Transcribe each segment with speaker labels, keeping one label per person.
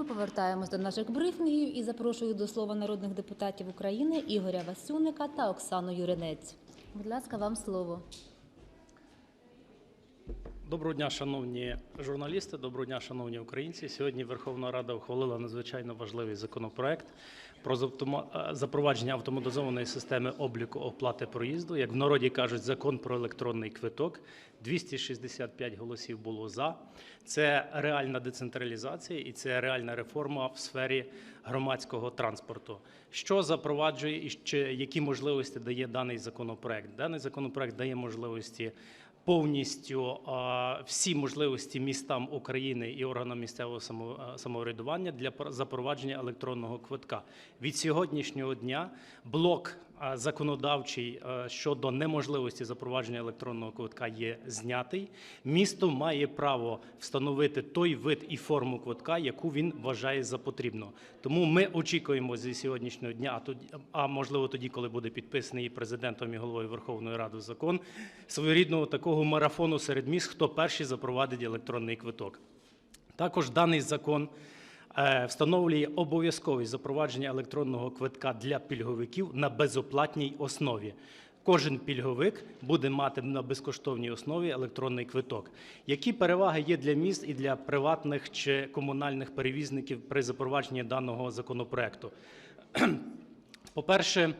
Speaker 1: Ми повертаємось до наших брифінгів і запрошую до слова народних депутатів України Ігоря Васюника та Оксану Юринець. Будь ласка, вам слово.
Speaker 2: Доброго дня, шановні журналісти, доброго дня, шановні українці. Сьогодні Верховна Рада ухвалила надзвичайно важливий законопроект про е, запровадження автоматизованої системи обліку оплати проїзду. Як в народі кажуть, закон про електронний квиток. 265 голосів було за. Це реальна децентралізація і це реальна реформа в сфері громадського транспорту. Що запроваджує і які можливості дає даний законопроект? Даний законопроект дає можливості повністю всі можливості містам України і органам місцевого само- самоврядування для пр- запровадження електронного квитка. Від сьогоднішнього дня блок законодавчий щодо неможливості запровадження електронного квитка є знятий. Місто має право встановити той вид і форму квитка, яку він вважає за потрібно. Тому ми очікуємо зі сьогоднішнього дня, а тоді, а можливо тоді, коли буде підписаний президентом і головою Верховної Ради закон, своєрідного такого марафону серед міст, хто перший запровадить електронний квиток. Також даний закон е, встановлює обов'язковість запровадження електронного квитка для пільговиків на безоплатній основі. Кожен пільговик буде мати на безкоштовній основі електронний квиток. Які переваги є для міст і для приватних чи комунальних перевізників при запровадженні даного законопроекту? По-перше,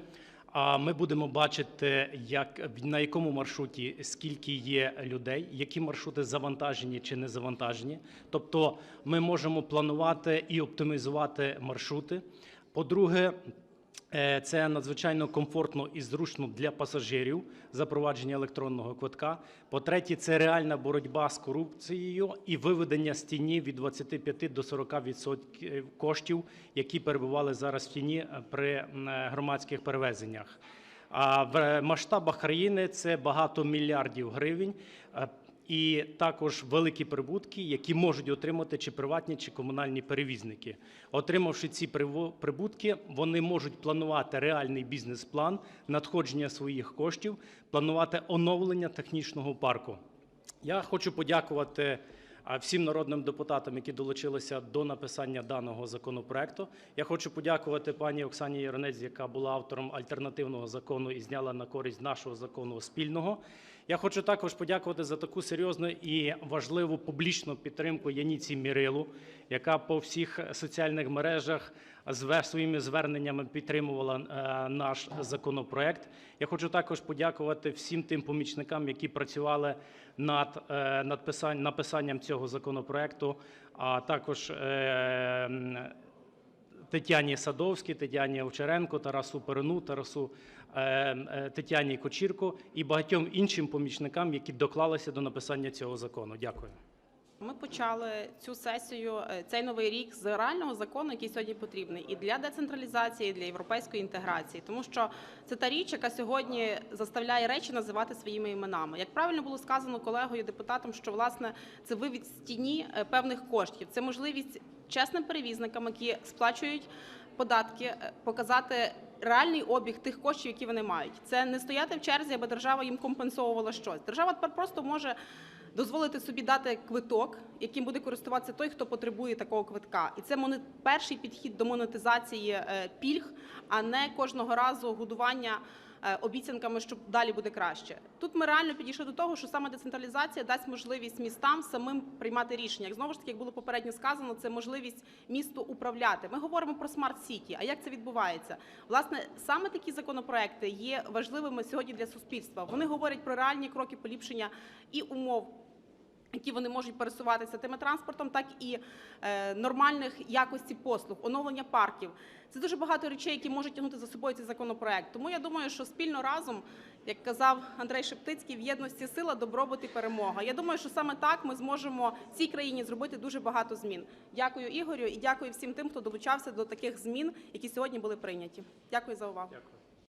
Speaker 2: а, ми будемо бачити, як на якому маршруті скільки є людей, які маршрути завантажені чи не завантажені. Тобто, ми можемо планувати і оптимізувати маршрути. По-друге, Це надзвичайно комфортно і зручно для пасажирів запровадження електронного квитка. По-третє, це реальна боротьба з корупцією і виведення з тіні від 25 до 40% коштів, які перебували зараз в тіні е, при е, громадських перевезеннях. А в масштабах країни це багато мільярдів гривень. І також великі прибутки, які можуть отримати чи приватні, чи комунальні перевізники. Отримавши ці прибутки, вони можуть планувати реальний бізнес-план, надходження своїх коштів, планувати оновлення технічного парку. Я хочу подякувати всім народним депутатам, які долучилися до написання даного законопроекту. Я хочу подякувати пані Оксані Яронець, яка була автором альтернативного закону і зняла на користь нашого закону спільного. Я хочу також подякувати за таку серйозну і важливу публічну підтримку Яніці Мірилу, яка по всіх соціальних мережах своїми зверненнями підтримувала е, наш законопроект. Я хочу також подякувати всім тим помічникам, які працювали над е, написанням цього законопроекту, а також е, Тетяні Садовській, Тетяні Овчаренко, Тарасу Перену, Тарасу Тетяні Кочірко і багатьом іншим помічникам, які доклалися до написання цього закону. Дякую.
Speaker 3: Ми почали цю сесію, е, цей новий рік з реального закону, який сьогодні потрібний і для децентралізації, і для європейської інтеграції, тому що це та річ, яка сьогодні заставляє речі називати своїми іменами. Як правильно було сказано колегою депутатом, що власне це вивід з тіні е, певних коштів, це можливість чесним перевізникам, які сплачують податки, е, показати реальний обіг тих коштів, які вони мають. Це не стояти в черзі, аби держава їм компенсовувала щось. Держава тепер просто може дозволити собі дати квиток, яким буде користуватися той, хто потребує такого квитка. І це перший підхід до монетизації е, пільг, а не кожного разу годування обіцянками, що далі буде краще. Тут ми реально підійшли до того, що саме децентралізація дасть можливість містам самим приймати рішення. Як знову ж таки, як було попередньо сказано, це можливість місту управляти. Ми говоримо про смарт-сіті. А як це відбувається? Власне, саме такі законопроекти є важливими сьогодні для суспільства. Вони говорять про реальні кроки поліпшення і умов які вони можуть пересуватися тими транспортом, так і е, нормальних якості послуг, оновлення парків. Це дуже багато речей, які можуть тягнути за собою цей законопроект. Тому я думаю, що спільно разом, як казав Андрей Шептицький, в єдності сила, добробут і перемога. Я думаю, що саме так ми зможемо цій країні зробити дуже багато змін. Дякую Ігорю і дякую всім тим, хто долучався до таких змін, які сьогодні були прийняті. Дякую за увагу.
Speaker 2: Дякую.